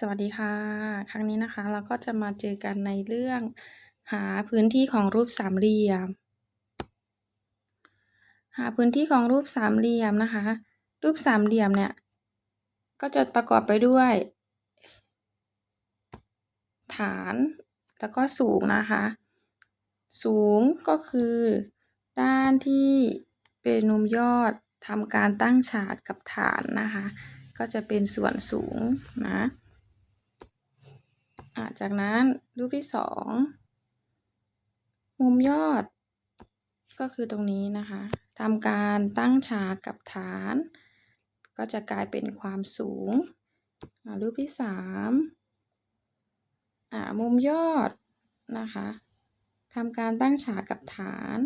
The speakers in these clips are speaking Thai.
สวัสดีค่ะ ครั้งนี้นะคะ เราก็จะมาเจอกันในเรื่องหาพื้นที่ของรูปสามเหลี่ยม หาพื้นที่ของรูปสามเหลี่ยมนะคะ รูปสามเหลี่ยมเนี่ย ก็จะประกอบไปด้วย ฐานแล้วก็สูงนะคะ สูงก็คือ ด้านที่เป็นมุมยอดทำการตั้งฉากกับฐานนะคะ ก็จะเป็นส่วนสูงนะ จากนั้นรูปที่สองมุมยอด ก็คือตรงนี้นะคะทำการตั้งฉากกับฐาน ก็จะกลายเป็นความสูง รูปที่สามมุมยอดนะคะทำการตั้งฉากกับฐาน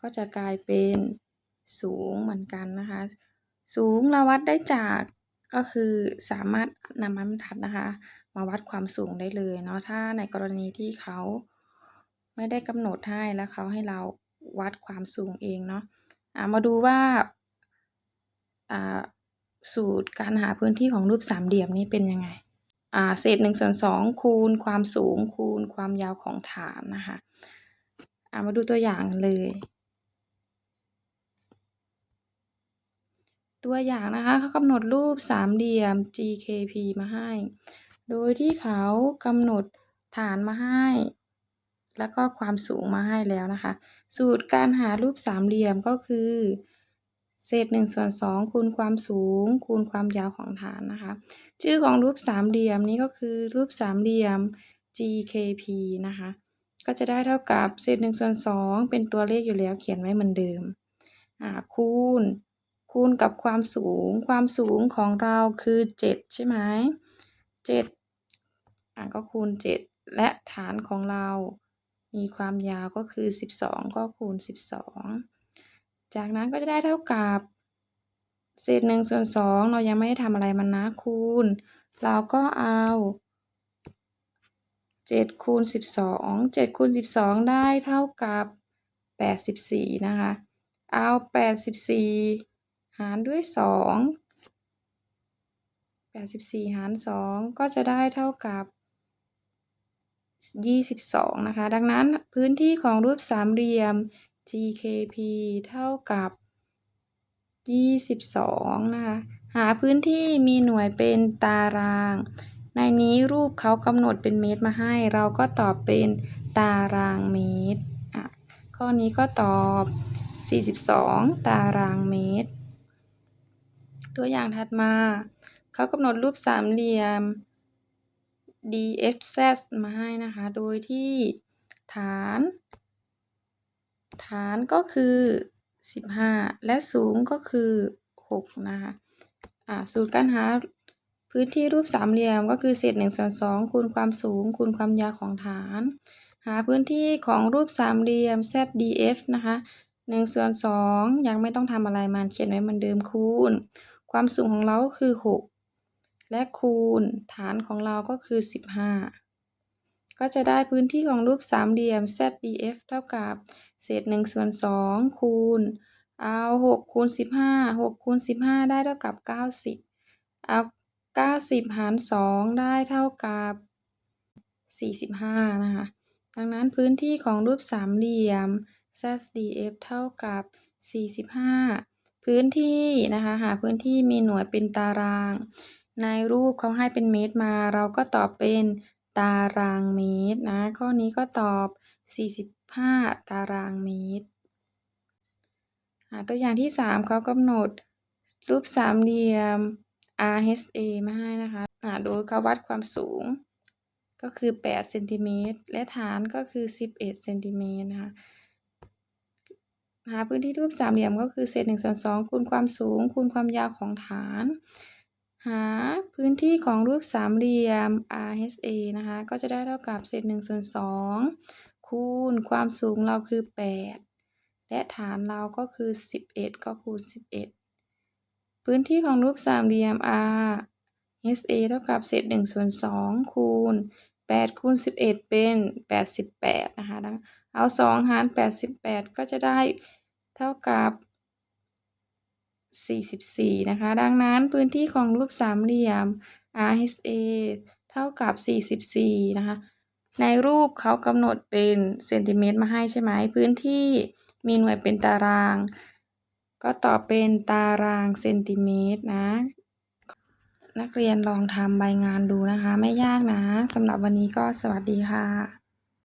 ก็จะกลายเป็นสูงเหมือนกันนะคะ สูงเราวัดได้จากก็คือสามารถนำไม้บรรทัดนะคะ มาวัดความสูงได้เลยเนาะถ้าในกรณีที่เขาไม่ได้กำหนดให้แล้วเขาให้เราวัดความสูงเองเนาะะมาดูว่าสูตรการหาพื้นที่ของรูปสามเหลี่ยมนี้เป็นยังไงเศษหนึ่งส่วนสองคูณความสูงคูณความยาวของฐานนะคะมาดูตัวอย่างเลย ตัวอย่างนะคะเขากำหนดรูปสามเหลี่ยม GKP มาให้ โดยที่เขากำหนดฐานมาให้ แล้วก็ความสูงมาให้แล้วนะคะ สูตรการหารูปสามเหลี่ยมก็คือ เศษ1ส่วน2คูณความสูง คูณความยาวของฐานนะคะ ชื่อของรูปสามเหลี่ยมนี้ก็คือรูปสามเหลี่ยม GKP นะคะ ก็จะได้เท่ากับเศษ1ส่วน2เป็นตัวเลขอยู่แล้วเขียนไว้เหมือนเดิมคูณ คูณกับความสูง ความสูงของเราคือ 7 ใช่ไหม7 อ่าก็คูณ 7 และฐานของเรา มีความยาวก็คือ 12 ก็คูณ 12 จากนั้นก็จะได้เท่ากับเศษ1ส่วน2เรายังไม่ได้ทำอะไรมันนะคูณ เราก็เอา7คูณ12 7คูณ12ได้เท่ากับ84นะคะ เอา84หารด้วย2 84หาร2ก็จะได้เท่ากับ 22 นะคะ ดังนั้นพื้นที่ของรูปสามเหลี่ยม GKP เท่ากับ 22 นะคะ หาพื้นที่มีหน่วยเป็นตาราง ในนี้รูปเขากำหนดเป็นเมตรมาให้ เราก็ตอบเป็นตารางเมตรอะข้อนี้ก็ตอบ 42 ตารางเมตร ตัวอย่างถัดมา เขากำหนดรูปสามเหลี่ยม dfz มาให้นะคะ โดยที่ฐาน ฐานก็คือ 15 และสูงก็คือ 6 นะคะอ่าสูตรการหาพื้นที่รูปสามเหลี่ยมก็คือเศษ1ส่วน2คูณความสูง คูณความยาวของฐาน หาพื้นที่ของรูปสามเหลี่ยม zdf นะคะ1ส่วน2ยังไม่ต้องทำอะไรมันเขียนไว้เหมือนเดิมคูณ ความสูงของเราคือ 6 และคูณฐานของเราก็คือ 15 ก็จะได้พื้นที่ของรูปสามเหลี่ยม ZDF เท่ากับ เศษ1ส่วน2คูณ เอา6คูณ15 6คูณ15 ได้เท่ากับ 90 เอา 90 หาร 2 ได้เท่ากับ 45 นะคะ ดังนั้นพื้นที่ของรูปสามเหลี่ยม ZDF เท่ากับ 45 พื้นที่นะคะ หาพื้นที่มีหน่วยเป็นตาราง ในรูปเขาให้เป็นเมตรมา เราก็ตอบเป็นตารางเมตรนะ ข้อนี้ก็ตอบ 45 ตารางเมตร ตัวอย่างที่ 3 เขากำหนดรูปสามเหลี่ยม RHA มาให้นะคะโดยเขาวัดความสูง ก็คือ8เซนติเมตรและฐานก็คือ 11เซนติเมตรนะคะหาพื้นที่รูปสามเหลี่ยมก็คือเศษ1ส่วน2คูณความสูงคูณความยาวของฐาน หาพื้นที่ของรูปสามเหลี่ยม RHA นะคะ ก็จะได้เท่ากับเศษ1ส่วน2คูณความสูงเราคือ 8 และฐานเราก็คือ 11 ก็คูณ 11 พื้นที่ของรูปสามเหลี่ยม RHA เท่ากับเศษ1ส่วน2คูณ8คูณ11 เป็น 88 นะคะ เอา 2 หาร 88 ก็จะได้เท่ากับ 44 นะคะ ดังนั้นพื้นที่ของรูปสามเหลี่ยม RHA เท่ากับ 44 นะคะ ในรูปเขากำหนดเป็นเซนติเมตรมาให้ใช่ไหม พื้นที่มีหน่วยเป็นตาราง ก็ตอบเป็นตารางเซนติเมตรนะ นักเรียนลองทำใบงานดูนะคะ ไม่ยากนะสำหรับวันนี้ก็สวัสดีค่ะ